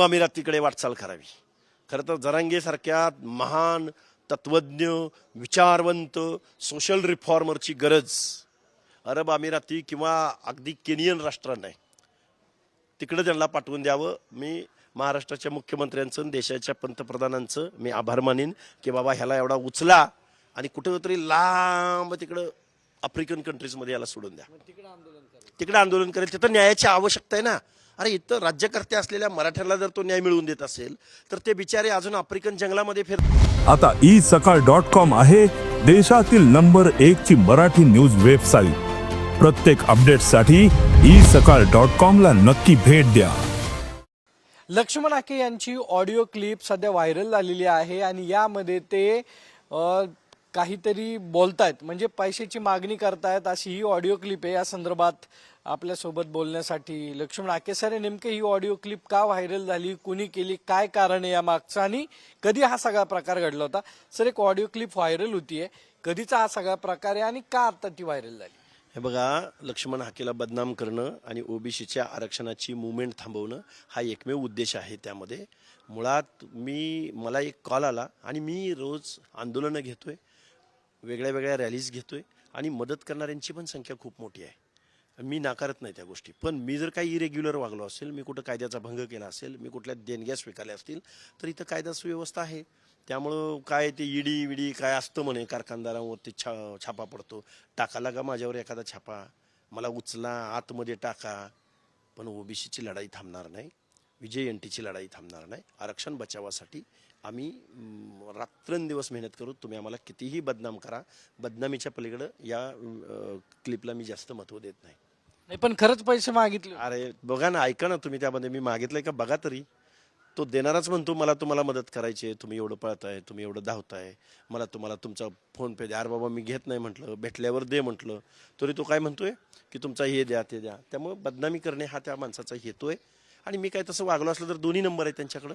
अमिरातीकडे वाटचाल करावी. खरं तर जरांगेसारख्या महान तत्वज्ञ विचारवंत सोशल रिफॉर्मरची गरज अरब अमिराती किंवा अगदी केनियन राष्ट्रांना आहे तिकडं त्यांना पाठवून द्यावं. मी महाराष्ट्राच्या मुख्यमंत्र्यांचं आणि देशाच्या पंतप्रधानांचं मी आभार मानेन की बाबा ह्याला एवढा उचला आणि कुठंतरी लांब तिकडं आफ्रिकन कंट्रीजमध्ये याला सोडून द्या. तिकडे आंदोलन करेल. तिथं न्यायाची आवश्यकता आहे ना. अरे इथं राज्यकर्ते असलेल्या मराठ्याला जर तो न्याय मिळवून देत असेल तर ते बिचारे अजून आफ्रिकन जंगलामध्ये फिर आता ई सकाळ डॉट कॉम आहे देशातील नंबर एक ची मराठी न्यूज वेबसाईट. प्रत्येक अपडेटसाठी ई सकाळ डॉट कॉम ला नक्की भेट द्या. लक्ष्मण आके यांची ऑडिओ क्लिप सध्या व्हायरल झालेली आहे आणि यामध्ये ते अ, काहीतरी बोलतायत म्हणजे पैशाची मागणी करतायत अशी ही ऑडिओ क्लिप आहे या संदर्भात. आपल्यासोबत बोलण्यासाठी. लक्ष्मण आके नेमके ही ऑडिओ क्लिप का व्हायरल झाली? कुणी केली? काय कारण आहे या मागचं आणि कधी हा सगळा प्रकार घडला होता? सर एक ऑडिओ क्लिप व्हायरल होतीये. कधीचा हा सगळा प्रकार आहे आणि का आता ती व्हायरल झाली? हे बघा लक्ष्मण हाकेला बदनाम करणं आणि ओबीसीच्या आरक्षणाची मुवमेंट थांबवणं हा एकमेव उद्देश आहे त्यामध्ये. मुळात मी मला एक कॉल आला आणि मी रोज आंदोलनं घेतोय वेगळ्या वेगळ्या रॅलीज घेतोय आणि मदत करणाऱ्यांची पण संख्या खूप मोठी आहे. मी नाकारत नाही त्या गोष्टी. पण मी जर काही इरेग्युलर वागलो असेल मी कुठं कायद्याचा भंग केला असेल मी कुठल्या देणग्या स्वीकारल्या असतील तर इथं कायदा सुव्यवस्था आहे. त्यामुळं काय ते ईडी विडी काय असतं म्हणे कारखानदारांवरती छा छापा पडतो. टाकाला का माझ्यावर एखादा छापा. मला उचला आतमध्ये टाका. पण ओबीसीची लढाई थांबणार नाही. विजय एनटीची लढाई थांबणार नाही. आरक्षण बचावासाठी आम्ही रात्रंदिवस मेहनत करू. तुम्ही आम्हाला कितीही बदनाम करा. बदनामीच्या पलीकडं या क्लिपला मी जास्त महत्त्व देत नाही. नाही पण खरंच पैसे मागितले अरे बघा ना ऐका ना तुम्ही त्यामध्ये. मी मागितलंय का? बघा तरी. तो देणाराच म्हणतो मला तुम्हाला मदत करायची आहे. तुम्ही एवढं पळताय तुम्ही एवढं धावताय. मला तुम्हाला तुमचा फोन पे द्या. अरे बाबा मी घेत नाही म्हटलं. भेटल्यावर दे म्हटलं. तरी तो काय म्हणतोय? की तुमचा हे द्या ते द्या. त्यामुळे बदनामी करणे हा त्या माणसाचा हेतू आहे. आणि मी काय तसं वागलो असलं तर दोन्ही नंबर आहे त्यांच्याकडं.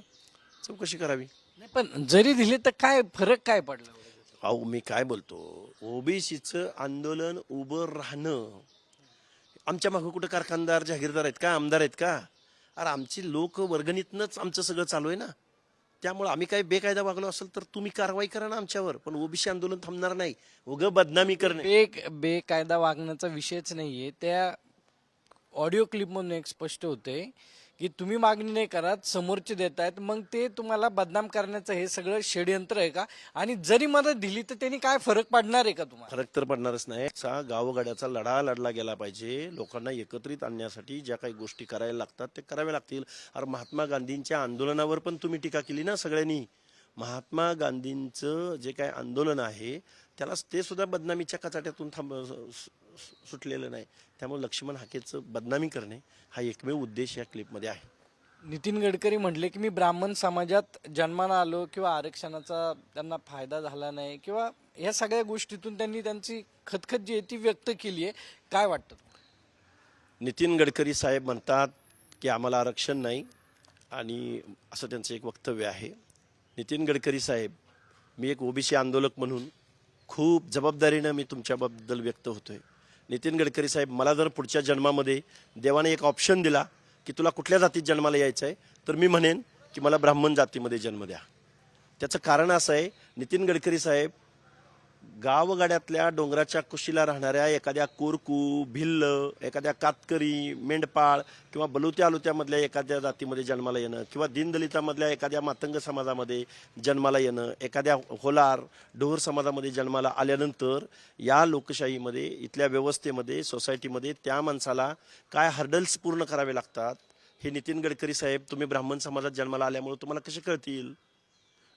चौकशी करावी. नाही पण जरी दिले तर काय फरक काय पडला? अहो मी काय बोलतो? ओबीसीचं आंदोलन उभं राहणं आमच्या मागं कुठं कारखानदार जागीरदार आहेत का? आमदार आहेत का? अरे आमची लोक वर्गणीतनंच आमचं सगळं चालू आहे ना. त्यामुळे आम्ही काही बेकायदा वागलो असेल तर तुम्ही कारवाई करा ना आमच्यावर. पण ओबीसी आंदोलन थांबणार नाही. उग बदनामी करणे. एक बेकायदा वागण्याचा विषयच नाहीये. त्या ऑडिओ क्लिप म्हणून एक स्पष्ट होते की तुम्ही मागणी नाही करत समोरचे देत आहेत मग ते तुम्हाला बदनाम करण्याचं हे सगळं षडयंत्र आहे का? आणि जरी मदत दिली तर त्यांनी काय फरक पडणार आहे का तुम्हाला? फरक तर पडणारच नाही. चा गावगाड्याचा लढा लढला गेला पाहिजे. लोकांना एकत्रित आणण्यासाठी ज्या काही गोष्टी करायला लागतात ते कराव्या लागतील. अरे महात्मा गांधींच्या आंदोलनावर पण तुम्ही टीका केली ना सगळ्यांनी? महात्मा गांधींचं जे काय आंदोलन आहे त्याला ते सुद्धा बदनामीच्या कचाट्यातून थांब सुटलेलं नाही. त्यामुळे लक्ष्मण हाकेचं बदनामी करणे हा एकमेव उद्देश या क्लिपमध्ये आहे. नितीन गडकरी म्हटले की मी ब्राह्मण समाजात जन्माला आलो किंवा आरक्षणाचा त्यांना फायदा झाला नाही किंवा या सगळ्या गोष्टीतून त्यांनी त्यांची खतखत जी आहे ती व्यक्त केली आहे काय वाटतं? नितीन गडकरी साहेब म्हणतात की आम्हाला आरक्षण नाही आणि असं त्यांचं एक वक्तव्य आहे. नितीन गडकरी साहेब मी एक ओबीसी आंदोलक म्हणून खूप जबाबदारीनं मी तुमच्याबद्दल व्यक्त होतोय. नितीन गडकरी साहेब मला जर पुढच्या जन्मामध्ये देवाने एक ऑप्शन दिला की तुला कुठल्या जातीत जन्माला यायचं आहे तर मी म्हणेन की मला ब्राह्मण जातीमध्ये जन्म द्या. त्याचं कारण असं आहे नितीन गडकरी साहेब गावगाड्यातल्या डोंगराच्या कुशीला राहणाऱ्या एखाद्या कोरकू भिल्ल एखाद्या कातकरी मेंढपाळ किंवा बलुत्या आलुत्यामधल्या एखाद्या जातीमध्ये जन्माला येणं किंवा दीनदलितामधल्या एखाद्या मातंग समाजामध्ये जन्माला येणं एखाद्या होलार डोहर समाजामध्ये जन्माला आल्यानंतर या लोकशाहीमध्ये इथल्या व्यवस्थेमध्ये सोसायटीमध्ये त्या माणसाला काय हर्डल्स पूर्ण करावे लागतात हे नितीन गडकरी साहेब तुम्ही ब्राह्मण समाजात जन्माला आल्यामुळे तुम्हाला कसे कळतील?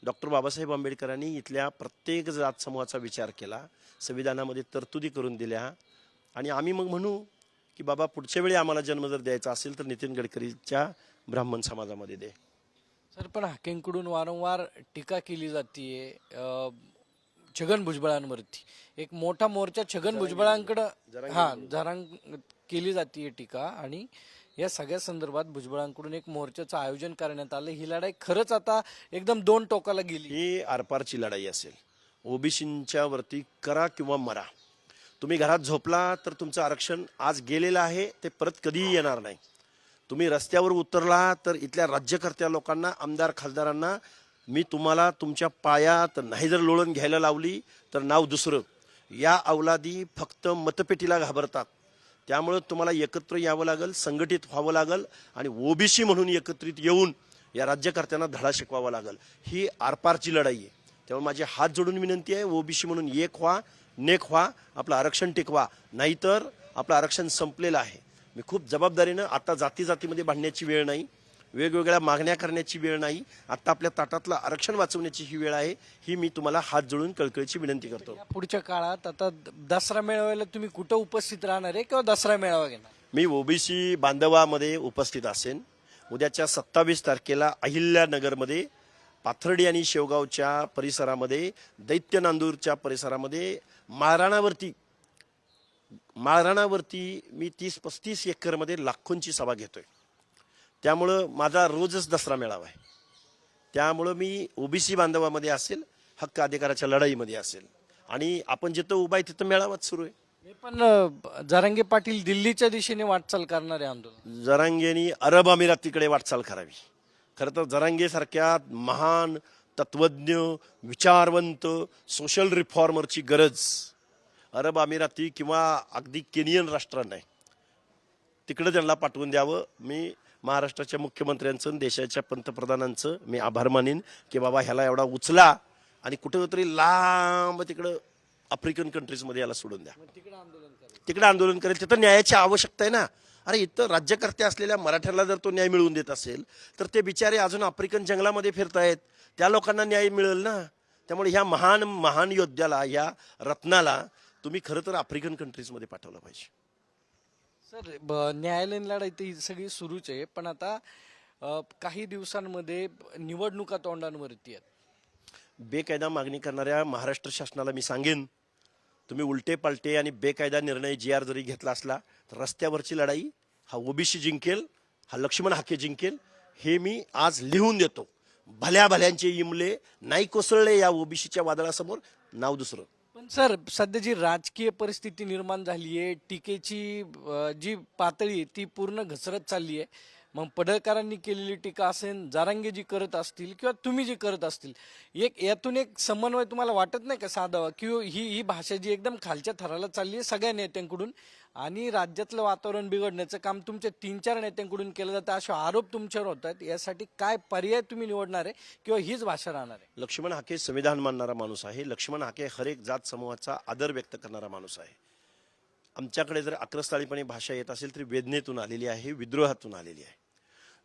डॉक्टर बाबासाहेब आंबेडकरांनी इथल्या प्रत्येक जात समूहाचा विचार केला संविधानामध्ये तरतुदी करून दिल्या. आणि आम्ही मग म्हणू की बाबा पुढच्या वेळी आम्हाला जन्म जर द्यायचा असेल तर नितीन गडकरीच्या ब्राह्मण समाजामध्ये दे. सर पण हाकेंकडून वारंवार टीका केली जाते छगन भुजबळांवरती. एक मोठा मोर्चा छगन भुजबळांकडं हा जरांग केली जाते टीका. आणि या सगळ्या संदर्भात भुजबळांकडून एक मोर्चाचं आयोजन करण्यात आलं. ही लढाई खरंच आता एकदम दोन टोकाला गेली. ही आरपारची लढाई असेल. ओबीसींच्या वरती करा किंवा मरा. तुम्ही घरात झोपला तर तुमचं आरक्षण आज गेलेलं आहे ते परत कधीही येणार नाही. तुम्ही रस्त्यावर उतरला तर इथल्या राज्यकर्त्या लोकांना आमदार खासदारांना मी तुम्हाला तुमच्या पायात नाही जर लोळण घ्यायला लावली तर नाव दुसरं. या अवलादी फक्त मतपेटीला घाबरतात. त्यामुळं तुम्हाला एकत्र यावं लागेल संघटित व्हावं लागेल आणि ओबीसी म्हणून एकत्रित येऊन या राज्यकर्त्यांना धडा शिकवावा लागेल. ही आरपारची लढाई आहे. त्यामुळे माझे हात जोडून विनंती आहे ओबीसी म्हणून एक व्हा नेक व्हा आपलं आरक्षण टिकवा. नाहीतर आपलं आरक्षण संपलेलं आहे. मी खूप जबाबदारीनं आता जाती जातीमध्ये भांडण्याची वेळ नाही. वेगवेगळ्या मागण्या करण्याची वेळ नाही. आता आपल्या ताटातलं आरक्षण वाचवण्याची ही वेळ आहे. ही मी तुम्हाला हात जोडून कळकळीची विनंती करतो. पुढच्या काळात आता दसरा मेळाव्याला तुम्ही कुठं उपस्थित राहणार आहे किंवा दसरा मेळावा घेणार? मी ओबीसी बांधवामध्ये उपस्थित असेन. उद्याच्या सत्तावीस तारखेला अहिल्यानगरमध्ये पाथर्डी आणि शेवगावच्या परिसरामध्ये दैत्य नांदूरच्या परिसरामध्ये माळराणावरती माळराणावरती मी तीस पस्तीस एकरमध्ये लाखोंची सभा घेतोय. त्यामुळं माझा रोजच दसरा मेळावा आहे. त्यामुळं मी ओबीसी बांधवामध्ये असेल हक्क अधिकाराच्या लढाईमध्ये असेल. आणि आपण जिथं उभा आहे तिथं मेळावाच सुरू आहे. मी पण जरांगे पाटील दिल्लीच्या दिशेने वाटचाल करणार आहे आंदोलन. जरांगेनी अरब अमिरातीकडे वाटचाल करावी. खरं तर जरांगेसारख्या महान तत्वज्ञ विचारवंत सोशल रिफॉर्मरची गरज अरब अमिराती किंवा अगदी केनियन राष्ट्रांना आहे. तिकडे त्यांना पाठवून द्यावं. मी महाराष्ट्राच्या मुख्यमंत्र्यांचं आणि देशाच्या पंतप्रधानांचं मी आभार मानेन की बाबा ह्याला एवढा उचला आणि कुठेतरी लांब तिकडं आफ्रिकन कंट्रीजमध्ये याला सोडून द्या. तिकडे आंदोलन करेल. तिथं न्यायाची आवश्यकता आहे ना. अरे इथं राज्यकर्ते असलेल्या मराठ्याला जर तो न्याय मिळवून देत असेल तर ते बिचारे अजून आफ्रिकन जंगलामध्ये फिरतायत. त्या लोकांना न्याय मिळेल ना. त्यामुळे ह्या महान महान योद्ध्याला या रत्नाला तुम्ही खरं तर आफ्रिकन कंट्रीजमध्ये पाठवलं पाहिजे. सर ब- न्यायालयीन लढाई तर ही सगळी सुरूच आहे पण आता अ, काही दिवसांमध्ये निवडणुका तोंडांवरती आहेत. बेकायदा मागणी करणाऱ्या महाराष्ट्र शासनाला मी सांगेन तुम्ही उलटे पालटे आणि बेकायदा निर्णय जी आर जरी घेतला असला तर रस्त्यावरची लढाई हा ओबीसी जिंकेल हा लक्ष्मण हाके जिंकेल हे मी आज लिहून देतो. भल्या भल्यांचे इमले नाही कोसळले या ओबीसीच्या वादळासमोर नाव दुसरं. सर सध्या जी राजकीय परिस्थिती निर्माण झाली आहे टीकेची अ, जी पातळी आहे ती पूर्ण घसरत चालली आहे मग पडळकरांनी केलेली टीका असेल जारांगे जी करत असतील किंवा तुम्ही जी करत असतील एक यातून एक समन्वय तुम्हाला वाटत नाही का साधावा? की ही ही भाषा जी एकदम खालच्या थराला चालली आहे सगळ्या नेत्यांकडून आणि राज्यातलं वातावरण बिघडण्याचं काम तुमच्या तीन चार नेत्यांकडून केलं जातं असे आरोप तुमच्यावर होत आहेत. यासाठी काय पर्याय तुम्ही निवडणार आहे किंवा हीच भाषा राहणार आहे? लक्ष्मण हाके संविधान मानणारा माणूस आहे. लक्ष्मण हाके हरेक जात समूहाचा आदर व्यक्त करणारा माणूस आहे. आमच्याकडे जर आक्रस्ताळीपणे भाषा येत असेल तरी वेदनेतून आलेली आहे विद्रोहातून आलेली आहे.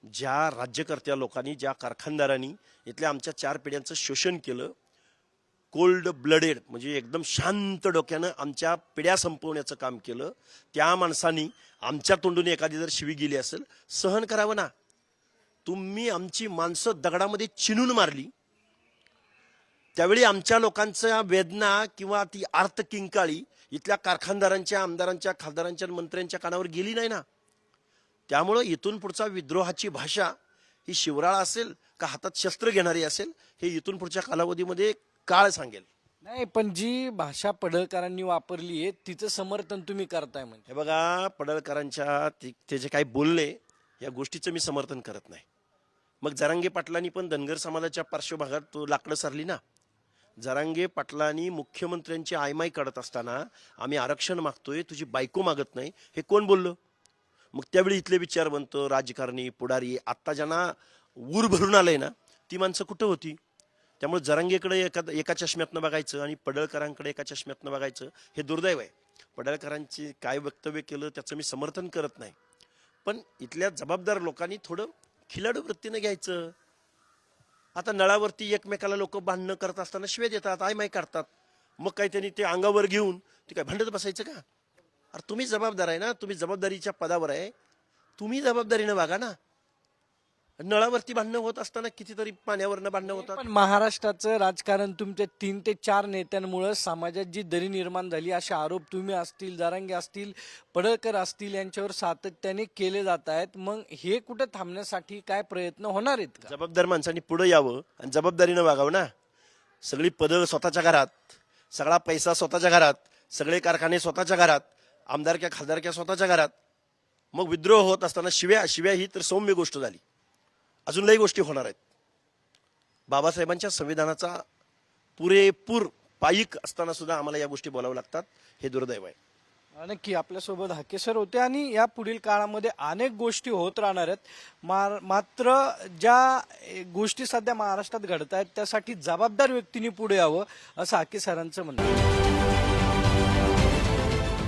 ज्या राज्यकर्त्या लोकांनी ज्या कारखानदारांनी इथल्या आमच्या चार पिढ्यांचं शोषण केलं कोल्ड ब्लडेड म्हणजे एकदम शांत डोक्यानं आमच्या पिढ्या संपवण्याचं काम केलं त्या माणसांनी आमच्या तोंडून एखादी जर शिवी गेली असेल सहन करावं ना. तुम्ही आमची माणसं दगडामध्ये चिनून मारली. त्यावेळी आमच्या लोकांच्या वेदना किंवा ती आर्त किंकाळी इथल्या कारखानदारांच्या आमदारांच्या खासदारांच्या मंत्र्यांच्या कानावर गेली नाही ना. त्यामुळं इथून पुढचा विद्रोहाची भाषा ही शिवराळ असेल का हातात शस्त्र घेणारी असेल हे इथून पुढच्या कालावधीमध्ये काळ सांगेल. नाही पण जी भाषा पडळकरांनी वापरली आहे तिचं समर्थन तुम्ही करताय म्हणजे. हे बघा पडळकरांच्या ते ते जे काही बोलले या गोष्टीचं मी समर्थन करत नाही. मग जरांगे पाटलांनी पण धनगर समाजाच्या पार्श्वभागात तो लाकडं सारली ना. जरांगे पाटलांनी मुख्यमंत्र्यांची आयमाई काढत असताना आम्ही आरक्षण मागतोय तुझी बायको मागत नाही हे कोण बोललं? मग त्यावेळी इथले विचारवंत राजकारणी पुढारी आत्ता ज्यांना ऊर भरून आलंय ना ती माणसं कुठं होती? त्यामुळे जरांगेकडे एका एका चष्म्यातनं बघायचं आणि पडळकरांकडे एका चष्म्यातनं बघायचं हे दुर्दैव आहे. पडळकरांची काय वक्तव्य केलं त्याचं मी समर्थन करत नाही. पण इथल्या जबाबदार लोकांनी थोडं खिलाडू वृत्तीनं घ्यायचं. आता नळावरती एकमेकाला लोक भांडणं करत असताना शिवे देतात आय माय काढतात. मग काय त्यांनी ते अंगावर घेऊन ते काय भांडत बसायचं का? अरे तुम्ही जबाबदार आहे ना तुम्ही जबाबदारीच्या पदावर आहे. तुम्ही जबाबदारीनं वागा ना. नळावरती भांडणं होत असताना कितीतरी पाण्यावरनं भांडणं होतात. पण महाराष्ट्राचं राजकारण तुमच्या तीन ते चार नेत्यांमुळे समाजात जी दरी निर्माण झाली असे आरोप तुम्ही असतील जारांगे असतील पडळकर असतील यांच्यावर सातत्याने केले जात आहेत. मग हे कुठं थांबण्यासाठी काय प्रयत्न होणार आहेत का? जबाबदार माणसांनी पुढे यावं आणि जबाबदारीनं वागावं ना. सगळी पदं स्वतःच्या घरात सगळा पैसा स्वतःच्या घरात सगळे कारखाने स्वतःच्या घरात. आमदारक्या खासदारक्या स्वतःच्या घरात मग विद्रोह होत असताना शिव्या शिव्या ही तर सौम्य गोष्ट झाली. अजून लई गोष्टी होणार आहेत. बाबासाहेबांच्या संविधानाचा पुरेपूर पायिक असताना सुद्धा आम्हाला या गोष्टी बोलाव्या लागतात. हे दुर्दैव आहे. नक्की आपल्यासोबत हाके सर होते आणि या पुढील काळामध्ये अनेक गोष्टी होत राहणार आहेत. मार मात्र ज्या गोष्टी सध्या महाराष्ट्रात घडत आहेत त्यासाठी जबाबदार व्यक्तींनी पुढे यावं असं हाके सरांचं म्हणणं